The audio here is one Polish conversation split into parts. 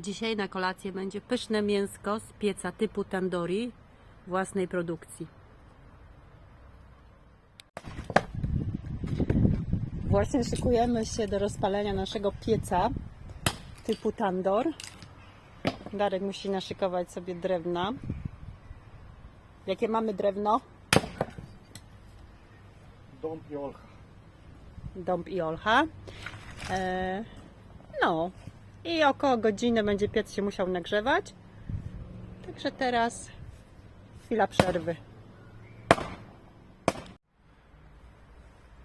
Dzisiaj na kolację będzie pyszne mięsko z pieca typu tandoori własnej produkcji. Właśnie szykujemy się do rozpalenia naszego pieca typu tandor. Darek musi naszykować sobie drewna. Jakie mamy drewno? Dąb i olcha. Dąb i olcha. E, no i około godziny będzie piec się musiał nagrzewać. Także teraz chwila przerwy.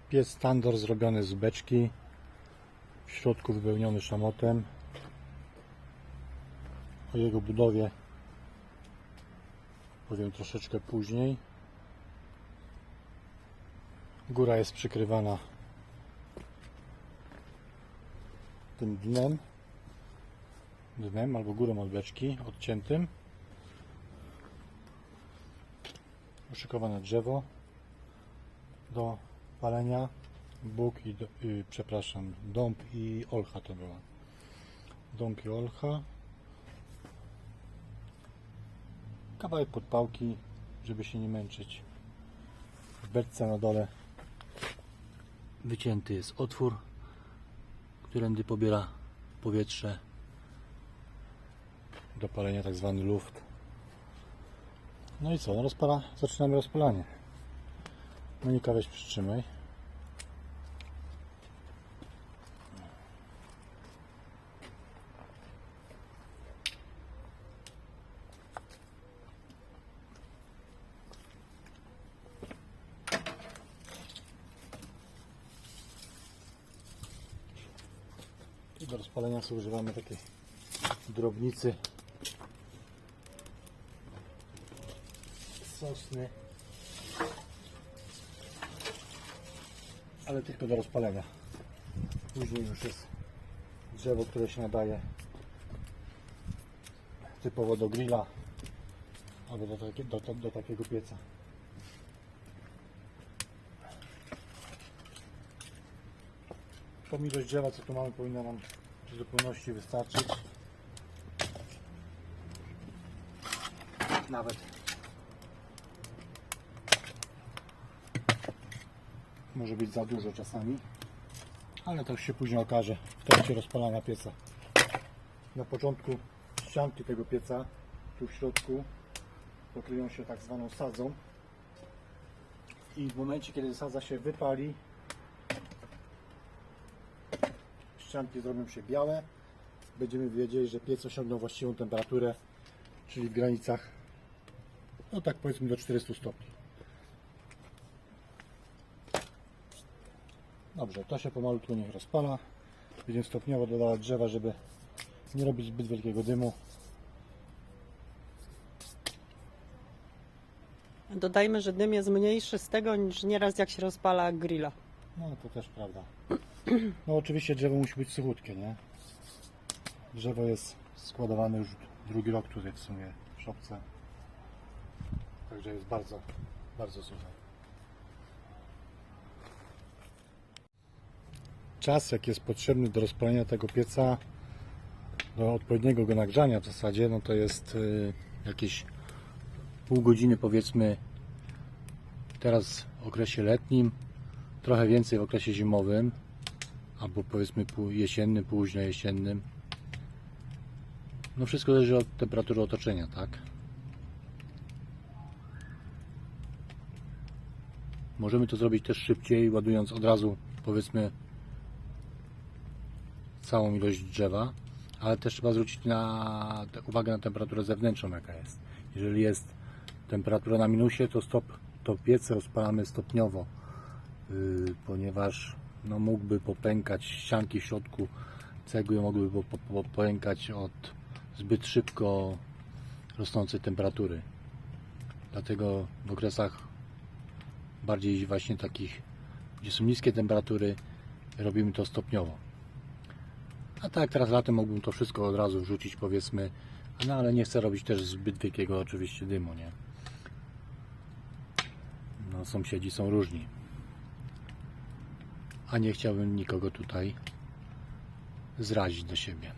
Piec tandor zrobiony z beczki. W środku wypełniony szamotem. O jego budowie powiem troszeczkę później. Góra jest przykrywana tym dnem, dnem albo górą od beczki, odciętym. Uszykowane drzewo do palenia, Bóg i, do- przepraszam, dąb i olcha to była. Dąb i olcha. Kawałek podpałki, żeby się nie męczyć. W beczce na dole wycięty jest otwór, którędy pobiera powietrze do palenia, tak zwany luft. No i co, no rozpala, zaczynamy rozpalanie. Monika weź przytrzymaj. Do rozpalenia sobie używamy takiej drobnicy sosny. ale tylko do rozpalenia. Później już jest drzewo, które się nadaje typowo do grilla albo do, takie, do, do, do takiego pieca. Tą ilość drzewa, co tu mamy, powinna nam w zupełności wystarczyć. Nawet może być za dużo czasami, ale to już się później okaże w trakcie rozpalania pieca. Na początku ścianki tego pieca, tu w środku, pokryją się tak zwaną sadzą i w momencie, kiedy sadza się wypali, ścianki zrobią się białe, będziemy wiedzieli, że piec osiągnął właściwą temperaturę, czyli w granicach, no tak powiedzmy do 400 stopni. Dobrze, to się pomalutku niech rozpala. Będziemy stopniowo dodawać drzewa, żeby nie robić zbyt wielkiego dymu. Dodajmy, że dym jest mniejszy z tego niż nieraz jak się rozpala grilla. No to też prawda. No oczywiście drzewo musi być suchutkie, nie? Drzewo jest składowane już drugi rok tutaj w sumie w szopce. Także jest bardzo, bardzo suche. Czas jaki jest potrzebny do rozpalenia tego pieca, do odpowiedniego go nagrzania w zasadzie, no to jest y, jakieś pół godziny powiedzmy teraz w okresie letnim, trochę więcej w okresie zimowym, albo powiedzmy jesiennym, późno jesiennym. No wszystko zależy od temperatury otoczenia, tak? Możemy to zrobić też szybciej, ładując od razu powiedzmy całą ilość drzewa, ale też trzeba zwrócić na, uwagę na temperaturę zewnętrzną, jaka jest. Jeżeli jest temperatura na minusie, to stop, to piece rozpalamy stopniowo, yy, ponieważ no, mógłby popękać ścianki w środku cegły, mogłyby po, popękać od zbyt szybko rosnącej temperatury. Dlatego w okresach bardziej właśnie takich, gdzie są niskie temperatury, robimy to stopniowo. A tak, teraz latem mógłbym to wszystko od razu wrzucić, powiedzmy, no ale nie chcę robić też zbyt wielkiego oczywiście dymu, nie? No, sąsiedzi są różni. A nie chciałbym nikogo tutaj zrazić do siebie.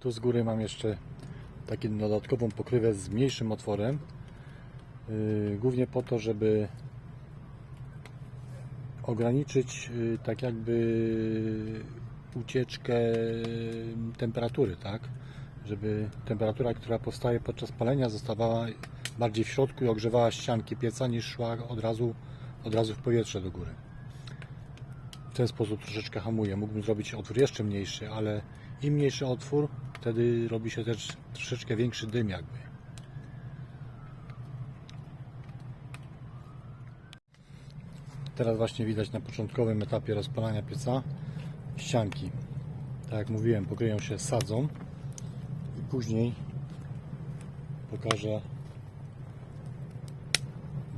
Tu z góry mam jeszcze taką dodatkową pokrywę z mniejszym otworem. Yy, Głównie po to, żeby ograniczyć yy, tak jakby ucieczkę temperatury, tak? Żeby temperatura, która powstaje podczas palenia zostawała bardziej w środku i ogrzewała ścianki pieca niż szła od razu, od razu w powietrze do góry. W ten sposób troszeczkę hamuje. Mógłbym zrobić otwór jeszcze mniejszy, ale im mniejszy otwór, wtedy robi się też troszeczkę większy dym jakby. Teraz właśnie widać na początkowym etapie rozpalania pieca ścianki. Tak jak mówiłem, pokryją się sadzą i później pokażę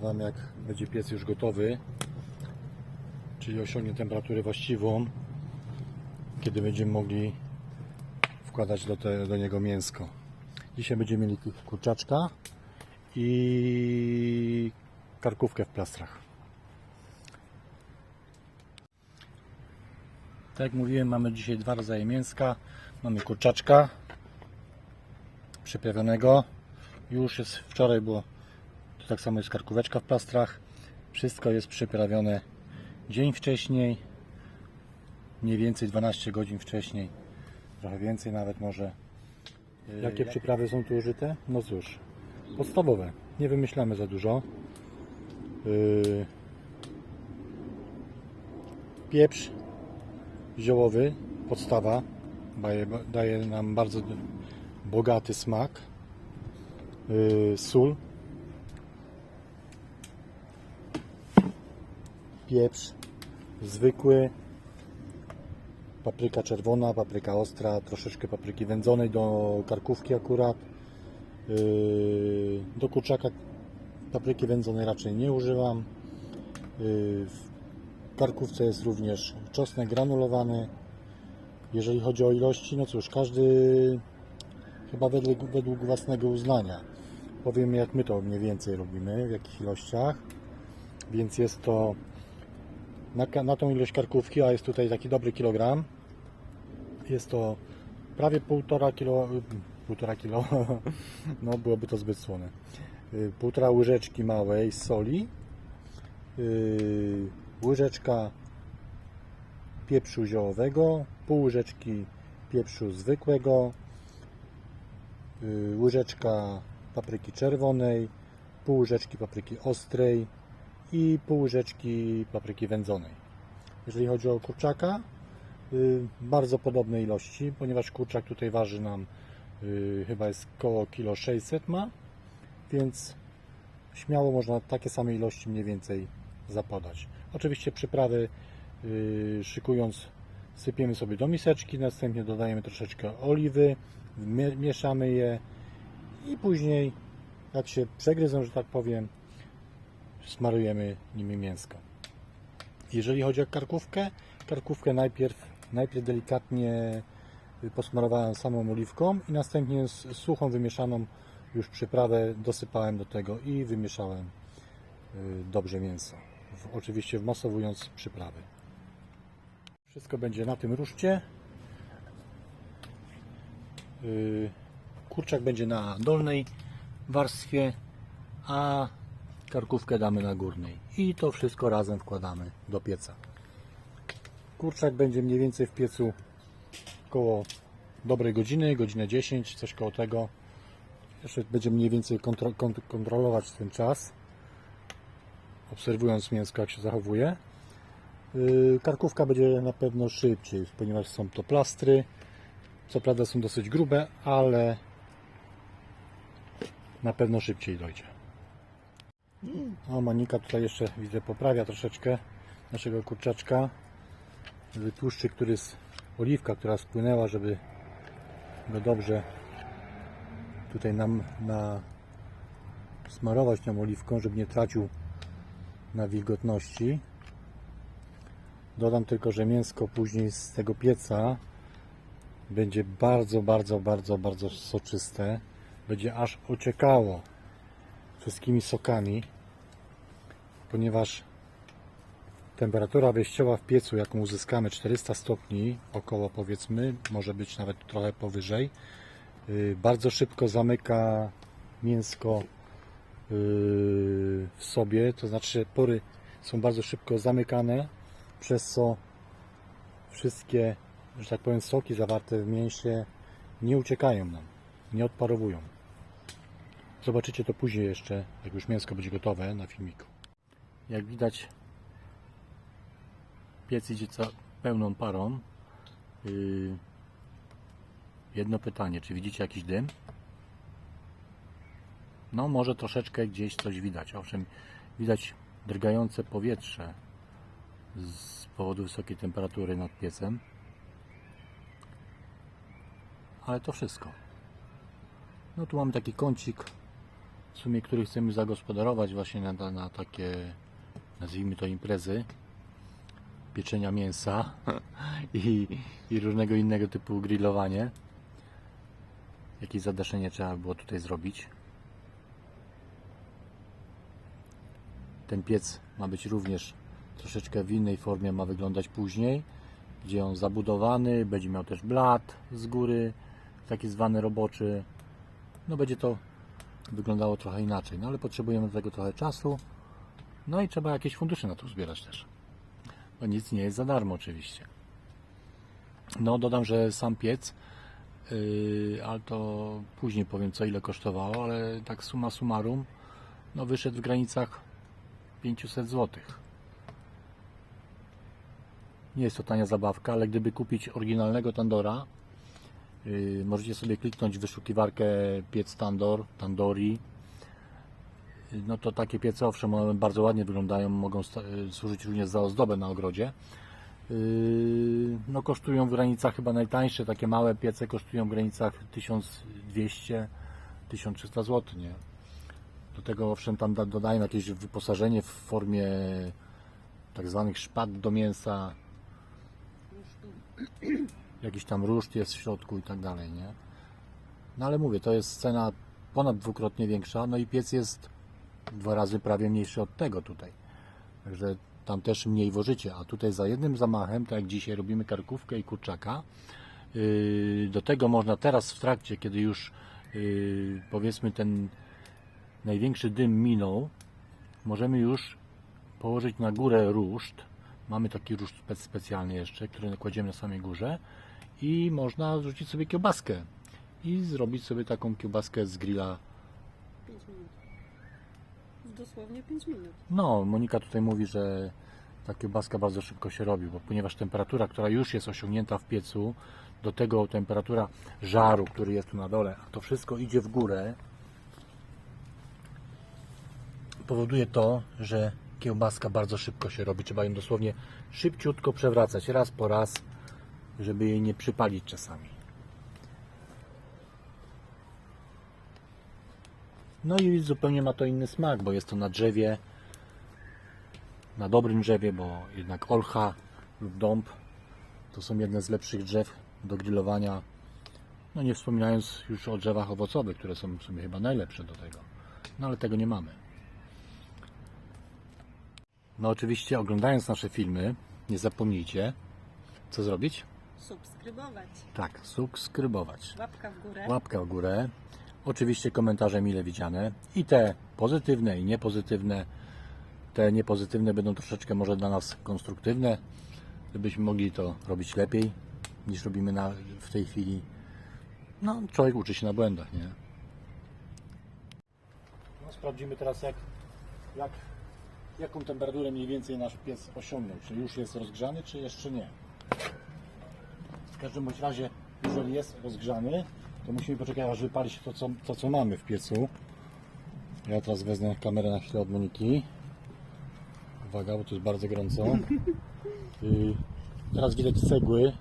Wam jak będzie piec już gotowy, czyli osiągnie temperaturę właściwą, kiedy będziemy mogli wkładać do, te, do niego mięsko. Dzisiaj będziemy mieli kurczaczka i karkówkę w plastrach. Tak jak mówiłem, mamy dzisiaj dwa rodzaje mięska. Mamy kurczaczka przyprawionego. Już jest wczoraj było to tak samo jest karkóweczka w plastrach. Wszystko jest przyprawione dzień wcześniej, mniej więcej 12 godzin wcześniej, trochę więcej nawet może. Jakie przyprawy są tu użyte? No cóż, podstawowe. Nie wymyślamy za dużo. Yy, Pieprz ziołowy, podstawa, daje, daje nam bardzo bogaty smak. Yy, Sól, pieprz zwykły, papryka czerwona, papryka ostra, troszeczkę papryki wędzonej do karkówki akurat. Yy, Do kurczaka papryki wędzonej raczej nie używam. Yy, karkówce jest również czosnek granulowany. Jeżeli chodzi o ilości, no cóż, każdy chyba według, według własnego uznania. Powiem jak my to mniej więcej robimy, w jakich ilościach. Więc jest to na, na tą ilość karkówki, a jest tutaj taki dobry kilogram, jest to prawie półtora kilo, półtora kilo, no byłoby to zbyt słone, Y, półtora łyżeczki małej soli, y, łyżeczka pieprzu ziołowego, pół łyżeczki pieprzu zwykłego, y, łyżeczka papryki czerwonej, pół łyżeczki papryki ostrej, i pół łyżeczki papryki wędzonej. Jeżeli chodzi o kurczaka, y, bardzo podobne ilości, ponieważ kurczak tutaj waży nam y, chyba jest koło kilo 600 ma, więc śmiało można takie same ilości mniej więcej zapodać. Oczywiście przyprawy y, szykując sypiemy sobie do miseczki, następnie dodajemy troszeczkę oliwy, mie- mieszamy je i później jak się przegryzą, że tak powiem, smarujemy nimi mięsko. Jeżeli chodzi o karkówkę, karkówkę najpierw, najpierw delikatnie posmarowałem samą oliwką i następnie z suchą wymieszaną już przyprawę dosypałem do tego i wymieszałem y, dobrze mięso. Oczywiście wmasowując przyprawy. Wszystko będzie na tym ruszcie. Y, Kurczak będzie na dolnej warstwie, a karkówkę damy na górnej i to wszystko razem wkładamy do pieca. Kurczak będzie mniej więcej w piecu około dobrej godziny, godzinę 10, coś koło tego. Jeszcze będziemy mniej więcej kontro kont- kontrolować ten czas, obserwując mięsko jak się zachowuje. Yy, Karkówka będzie na pewno szybciej, ponieważ są to plastry. Co prawda są dosyć grube, ale na pewno szybciej dojdzie. O, Monika tutaj jeszcze widzę poprawia troszeczkę naszego kurczaczka. Żeby Tłuszczyk, który z oliwka, która spłynęła, żeby go dobrze tutaj nam na smarować tą oliwką, żeby nie tracił na wilgotności. Dodam tylko, że mięsko później z tego pieca będzie bardzo, bardzo, bardzo, bardzo soczyste. Będzie aż ociekało wszystkimi sokami, ponieważ Temperatura wejściowa w piecu, jaką uzyskamy 400 stopni, około powiedzmy, może być nawet trochę powyżej. Yy, Bardzo szybko zamyka mięsko w sobie, to znaczy pory są bardzo szybko zamykane, przez co wszystkie, że tak powiem, soki zawarte w mięsie nie uciekają nam, nie odparowują. Zobaczycie to później jeszcze, jak już mięsko będzie gotowe na filmiku. Jak widać, piec idzie pełną parą. Yy, jedno pytanie, czy widzicie jakiś dym? No, może troszeczkę gdzieś coś widać. Owszem, widać drgające powietrze z powodu wysokiej temperatury nad piecem. Ale to wszystko. No tu mamy taki kącik, w sumie który chcemy zagospodarować właśnie na, na, takie, nazwijmy to imprezy pieczenia mięsa i, i różnego innego typu grillowanie. Jakieś zadaszenie trzeba było tutaj zrobić. Ten piec ma być również troszeczkę w innej formie, ma wyglądać później, gdzie on zabudowany, będzie miał też blat z góry, taki zwany roboczy. No będzie to wyglądało trochę inaczej, no ale potrzebujemy do tego trochę czasu. No i trzeba jakieś fundusze na to zbierać też. Bo nic nie jest za darmo oczywiście. No dodam, że sam piec, yy, ale to później powiem co ile kosztowało, ale tak summa summarum, no wyszedł w granicach 500 zł. Nie jest to tania zabawka, ale gdyby kupić oryginalnego Tandora, yy, możecie sobie kliknąć w wyszukiwarkę piec Tandor, Tandori. Yy, No to takie piece owszem, one bardzo ładnie wyglądają, mogą yy, służyć również za ozdobę na ogrodzie. Yy, No kosztują w granicach chyba najtańsze, takie małe piece kosztują w granicach 1200-1300 zł, nie? Do tego owszem tam da- dodają jakieś wyposażenie w formie tak zwanych szpat do mięsa, jakiś tam ruszt jest w środku i tak dalej, nie? No ale mówię, to jest cena ponad dwukrotnie większa, no i piec jest dwa razy prawie mniejszy od tego tutaj. Także tam też mniej wożycie, a tutaj za jednym zamachem, tak jak dzisiaj robimy karkówkę i kurczaka, yy, do tego można teraz w trakcie, kiedy już yy, powiedzmy ten największy dym minął, możemy już położyć na górę ruszt. Mamy taki ruszt spe- specjalny jeszcze, który kładziemy na samej górze i można wrzucić sobie kiełbaskę i zrobić sobie taką kiełbaskę z grilla. 5 minut. Dosłownie 5 minut. No, Monika tutaj mówi, że ta kiełbaska bardzo szybko się robi, bo ponieważ temperatura, która już jest osiągnięta w piecu, do tego temperatura żaru, który jest tu na dole, a to wszystko idzie w górę, powoduje to, że kiełbaska bardzo szybko się robi. Trzeba ją dosłownie szybciutko przewracać raz po raz, żeby jej nie przypalić czasami. No i zupełnie ma to inny smak, bo jest to na drzewie, na dobrym drzewie, bo jednak olcha lub dąb to są jedne z lepszych drzew do grillowania. No nie wspominając już o drzewach owocowych, które są w sumie chyba najlepsze do tego. No ale tego nie mamy. No oczywiście oglądając nasze filmy, nie zapomnijcie, co zrobić? Subskrybować. Tak, subskrybować. Łapka w górę. Łapkę w górę. Oczywiście komentarze mile widziane. I te pozytywne i niepozytywne. Te niepozytywne będą troszeczkę może dla nas konstruktywne, żebyśmy mogli to robić lepiej niż robimy na, w tej chwili. No, człowiek uczy się na błędach, nie? No, sprawdzimy teraz, jak, jak, jaką temperaturę mniej więcej nasz piec osiągnął. Czy już jest rozgrzany, czy jeszcze nie. W każdym bądź razie, jeżeli jest rozgrzany, to musimy poczekać, aż wypali się to co, to, co mamy w piecu. Ja teraz wezmę kamerę na chwilę od Moniki. Uwaga, bo tu jest bardzo gorąco. I teraz widać cegły,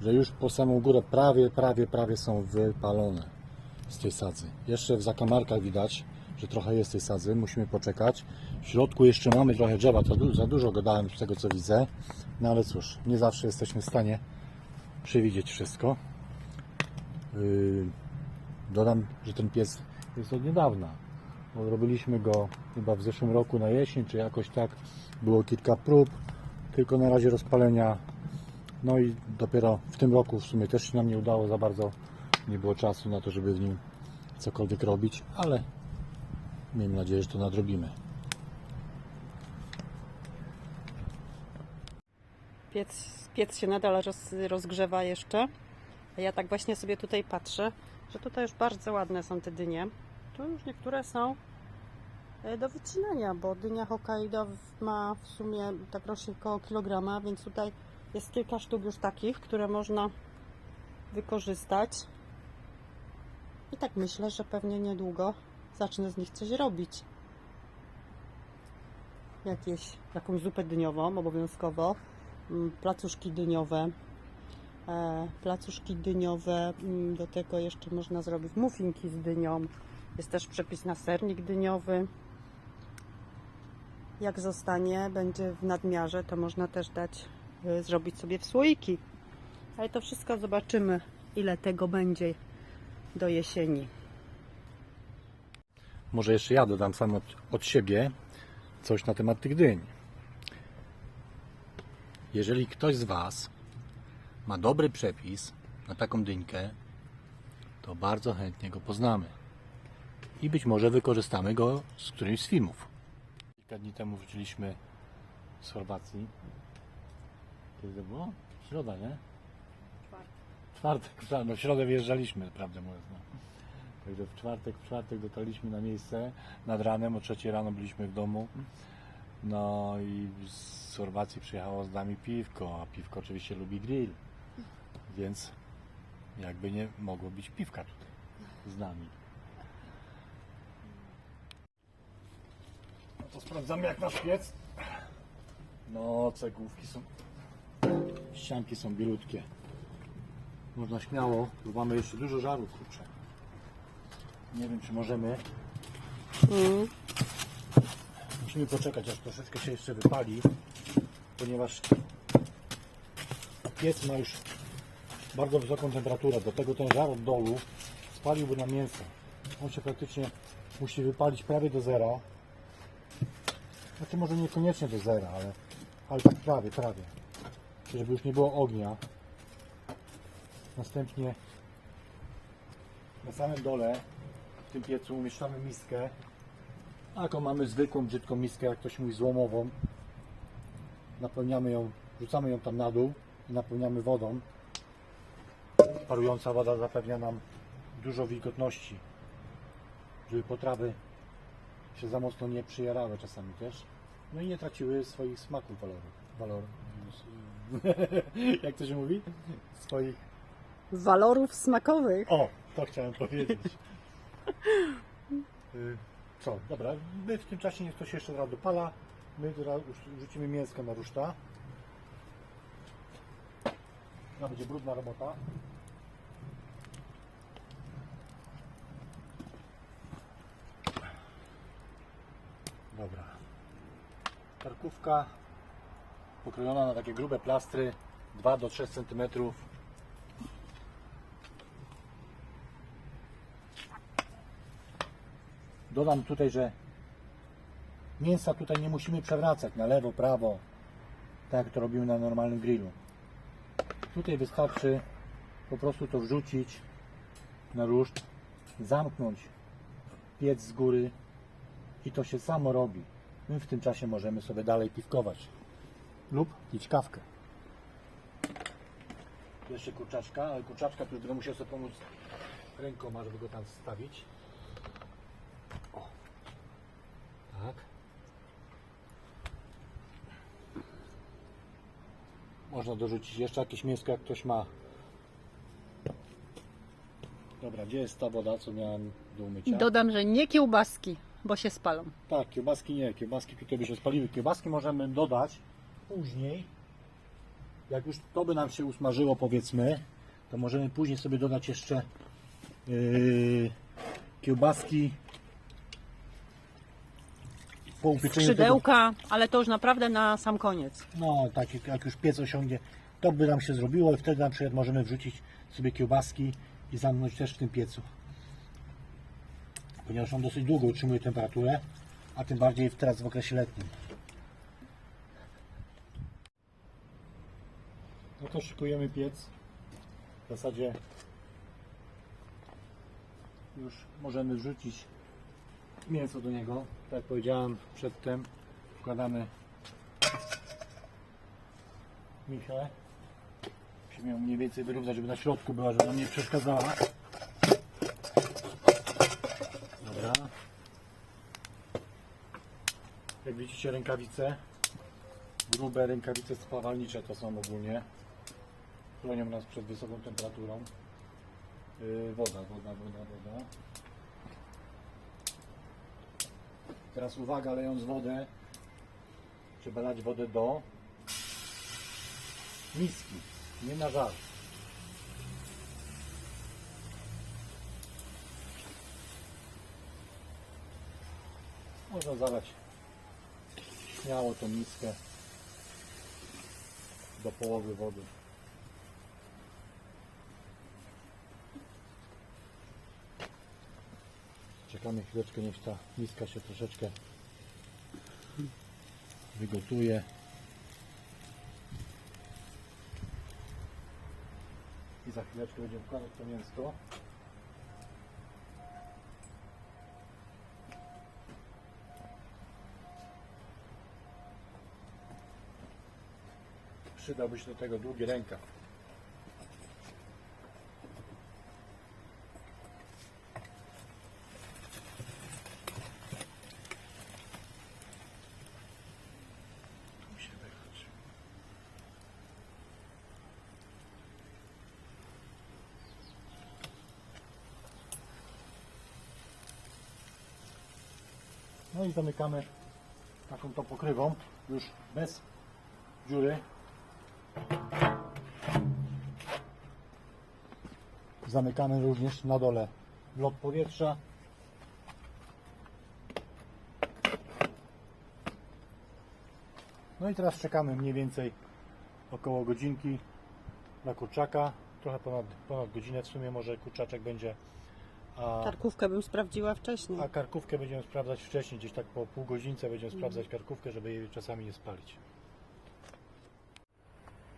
że już po samą górę prawie, prawie, prawie są wypalone z tej sadzy. Jeszcze w zakamarkach widać, że trochę jest tej sadzy, musimy poczekać. W środku jeszcze mamy trochę drzewa, to za dużo go dałem z tego co widzę. No ale cóż, nie zawsze jesteśmy w stanie przewidzieć wszystko. Yy, Dodam, że ten pies jest od niedawna. robiliśmy go chyba w zeszłym roku na jesień, czy jakoś tak. Było kilka prób, tylko na razie rozpalenia. No i dopiero w tym roku w sumie też się nam nie udało za bardzo. Nie było czasu na to, żeby w nim cokolwiek robić, ale miejmy nadzieję, że to nadrobimy. Piec, piec się nadal roz, rozgrzewa jeszcze. Ja tak właśnie sobie tutaj patrzę, że tutaj już bardzo ładne są te dynie. Tu już niektóre są e, do wycinania, bo dynia Hokkaido ma w sumie tak rośnie około kilograma, więc tutaj jest kilka sztuk już takich, które można wykorzystać. I tak myślę, że pewnie niedługo zacznę z nich coś robić. Jakieś, jakąś zupę dyniową obowiązkowo mm, placuszki dyniowe. E, placuszki dyniowe, mm, do tego jeszcze można zrobić muffinki z dynią. Jest też przepis na sernik dyniowy. Jak zostanie, będzie w nadmiarze, to można też dać, y, zrobić sobie w słoiki. Ale to wszystko zobaczymy, ile tego będzie do jesieni. Może jeszcze ja dodam sam od, od siebie coś na temat tych dyń. Jeżeli ktoś z Was ma dobry przepis na taką dyńkę, to bardzo chętnie go poznamy. I być może wykorzystamy go z którymś z filmów. Kilka dni temu wróciliśmy z Chorwacji. Kiedy to było? Środa, nie? Czwartek, czwartek. no w środę wyjeżdżaliśmy, prawdę mówiąc. No. Także w czwartek, w czwartek dotarliśmy na miejsce, nad ranem, o trzeciej rano byliśmy w domu. No i z Chorwacji przyjechało z nami piwko, a piwko oczywiście lubi grill. Więc jakby nie mogło być piwka tutaj z nami. No to sprawdzamy jak nasz piec. No cegłówki są, ścianki są bielutkie. Można śmiało, tu mamy jeszcze dużo żaru, kurczę. Nie wiem, czy możemy. Mm. Musimy poczekać, aż troszeczkę się jeszcze wypali, ponieważ piec ma już bardzo wysoką temperaturę. Do tego ten żar od dolu spaliłby nam mięso. On się praktycznie musi wypalić prawie do zera. Znaczy może niekoniecznie do zera, ale, ale tak prawie, prawie. Żeby już nie było ognia. Następnie na samym dole w tym piecu umieszczamy miskę. Taką mamy zwykłą, brzydką miskę, jak ktoś mówi złomową. Napełniamy ją, rzucamy ją tam na dół i napełniamy wodą. Parująca woda zapewnia nam dużo wilgotności, żeby potrawy się za mocno nie przyjarały czasami też. No i nie traciły swoich smaków waloru. Walor, jak to się mówi? Swoich Walorów smakowych. o, to chciałem powiedzieć. Y, Co, dobra, my w tym czasie niech to się jeszcze raz dopala. My teraz rzucimy mięsko na ruszta. To będzie brudna robota. Dobra. Karkówka pokrojona na takie grube plastry 2 do 3 cm. Dodam tutaj, że mięsa tutaj nie musimy przewracać na lewo, prawo, tak jak to robimy na normalnym grillu. Tutaj wystarczy po prostu to wrzucić na ruszt, zamknąć piec z góry i to się samo robi. My w tym czasie możemy sobie dalej piwkować lub pić kawkę. Tu Jeszcze kurczaczka, ale kurczaczka tu będę musiał sobie pomóc rękoma, żeby go tam wstawić. O. Tak. Można dorzucić jeszcze jakieś mięsko, jak ktoś ma. Dobra, gdzie jest ta woda, co miałem do umycia? Dodam, że nie kiełbaski, bo się spalą. Tak, kiełbaski nie, kiełbaski tutaj by się spaliły. Kiełbaski możemy dodać później. Jak już to by nam się usmażyło, powiedzmy, to możemy później sobie dodać jeszcze yy, kiełbaski po upieczeniu tego. Skrzydełka, ale to już naprawdę na sam koniec. No, tak jak- jak już piec osiągnie, to by nam się zrobiło i wtedy na przykład możemy wrzucić sobie kiełbaski i zamknąć też w tym piecu. ponieważ on dosyć długo utrzymuje temperaturę, a tym bardziej teraz w okresie letnim. No to szykujemy piec. W zasadzie już możemy wrzucić mięso do niego. Tak jak powiedziałem przedtem, wkładamy michę. Musimy ją mniej więcej wyrównać, żeby na środku była, żeby nam nie przeszkadzała. Dobra. Jak widzicie rękawice, grube rękawice spawalnicze to są ogólnie. Chronią nas przed wysoką temperaturą. Yy, woda, woda, woda, woda. Teraz uwaga, lejąc wodę, trzeba lać wodę do miski, nie na żar. Można zalać śmiało tą miskę do połowy wody. Czekamy chwileczkę, niech ta miska się troszeczkę wygotuje. I za chwileczkę będziemy wkładać to mięsko. Przydałby się do tego długi rękaw. No i zamykamy taką to pokrywą, już bez dziury. Zamykamy również na dole blok powietrza. No i teraz czekamy mniej więcej około godzinki na kurczaka. Trochę ponad, ponad godzinę w sumie może kurczaczek będzie. A, Tarkówkę bym sprawdziła wcześniej. a karkówkę będziemy sprawdzać wcześniej, gdzieś tak po pół godzince będziemy sprawdzać karkówkę, żeby jej czasami nie spalić.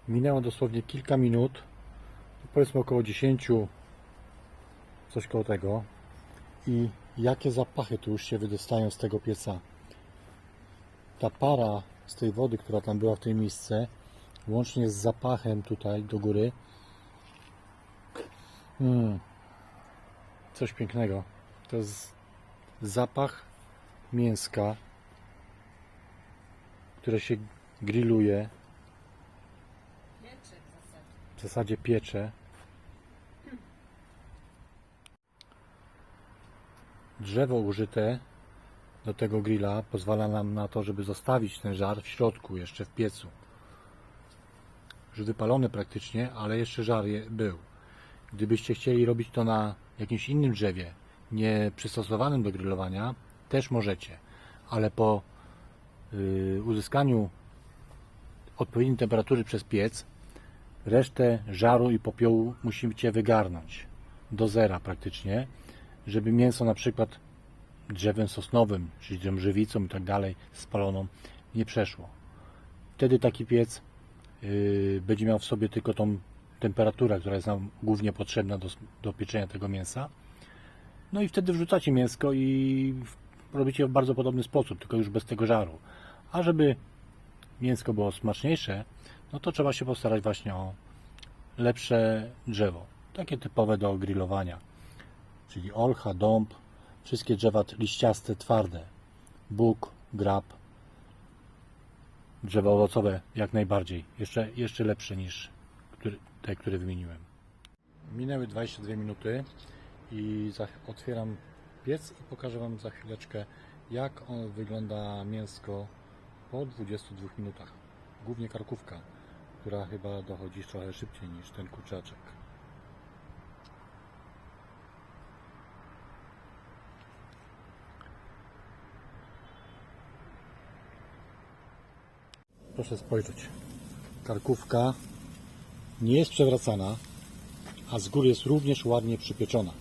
Minęło dosłownie kilka minut, powiedzmy około 10, coś koło tego. I jakie zapachy tu już się wydostają z tego pieca. Ta para z tej wody, która tam była w tej miejsce, łącznie z zapachem tutaj do góry. Mm, coś pięknego. To jest zapach mięska, które się grilluje, w zasadzie piecze. Drzewo użyte do tego grilla pozwala nam na to, żeby zostawić ten żar w środku, jeszcze w piecu. Już wypalony praktycznie, ale jeszcze żar był. Gdybyście chcieli robić to na jakimś innym drzewie, nie przystosowanym do grillowania, też możecie, ale po y, uzyskaniu odpowiedniej temperatury przez piec, resztę żaru i popiołu musicie wygarnąć do zera praktycznie, żeby mięso na przykład drzewem sosnowym, czyli tą żywicą i tak dalej spaloną nie przeszło. Wtedy taki piec yy, będzie miał w sobie tylko tą temperaturę, która jest nam głównie potrzebna do, do pieczenia tego mięsa. No i wtedy wrzucacie mięsko i robicie w bardzo podobny sposób, tylko już bez tego żaru. A żeby mięsko było smaczniejsze, no to trzeba się postarać właśnie o lepsze drzewo. Takie typowe do grillowania. Czyli olcha, dąb, wszystkie drzewa liściaste, twarde. Bóg, grab, drzewa owocowe jak najbardziej. Jeszcze, jeszcze lepsze niż który, te, które wymieniłem. Minęły 22 minuty i otwieram piec i pokażę Wam za chwileczkę jak on wygląda mięsko po 22 minutach. Głównie karkówka, która chyba dochodzi trochę szybciej niż ten kurczaczek. Proszę spojrzeć. Karkówka nie jest przewracana, a z góry jest również ładnie przypieczona.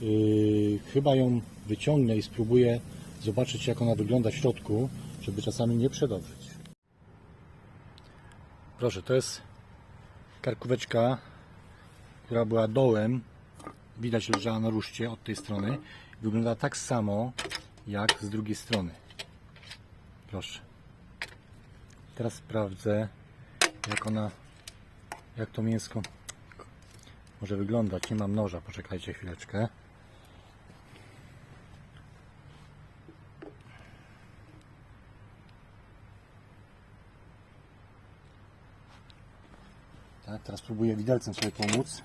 Yy, chyba ją wyciągnę i spróbuję zobaczyć jak ona wygląda w środku, żeby czasami nie przedobrzyć. Proszę, to jest karkóweczka, która była dołem. Widać leżała na ruszcie od tej strony. Wygląda tak samo jak z drugiej strony. Proszę. Teraz sprawdzę jak ona, jak to mięsko może wyglądać. Nie mam noża, poczekajcie chwileczkę. Tak, teraz próbuję widelcem sobie pomóc.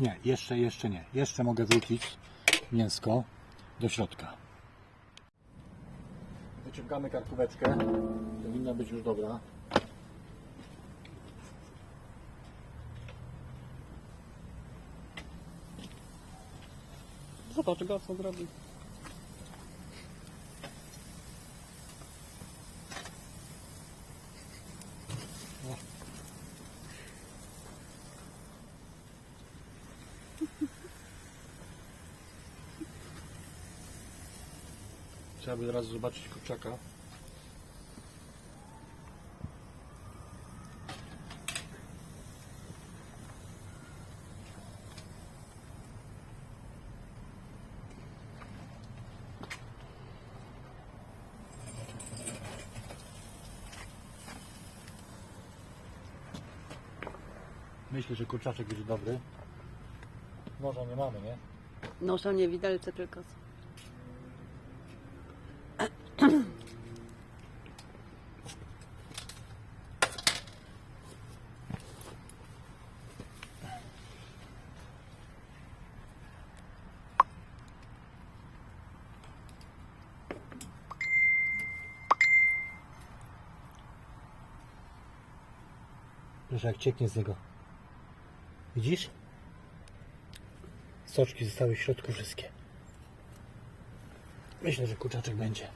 Nie, jeszcze, jeszcze nie. Jeszcze mogę wrzucić mięsko do środka. Wyciągamy karkóweczkę. Powinna być już dobra. Zobacz go, co zrobi. Trzeba by teraz zobaczyć kurczaka. Myślę, że kurczaczek będzie dobry. Noża nie mamy, nie? No to nie widelce tylko. Proszę jak cieknie z niego. Widzisz? Soczki zostały w środku wszystkie. Myślę, że kurczaczek będzie.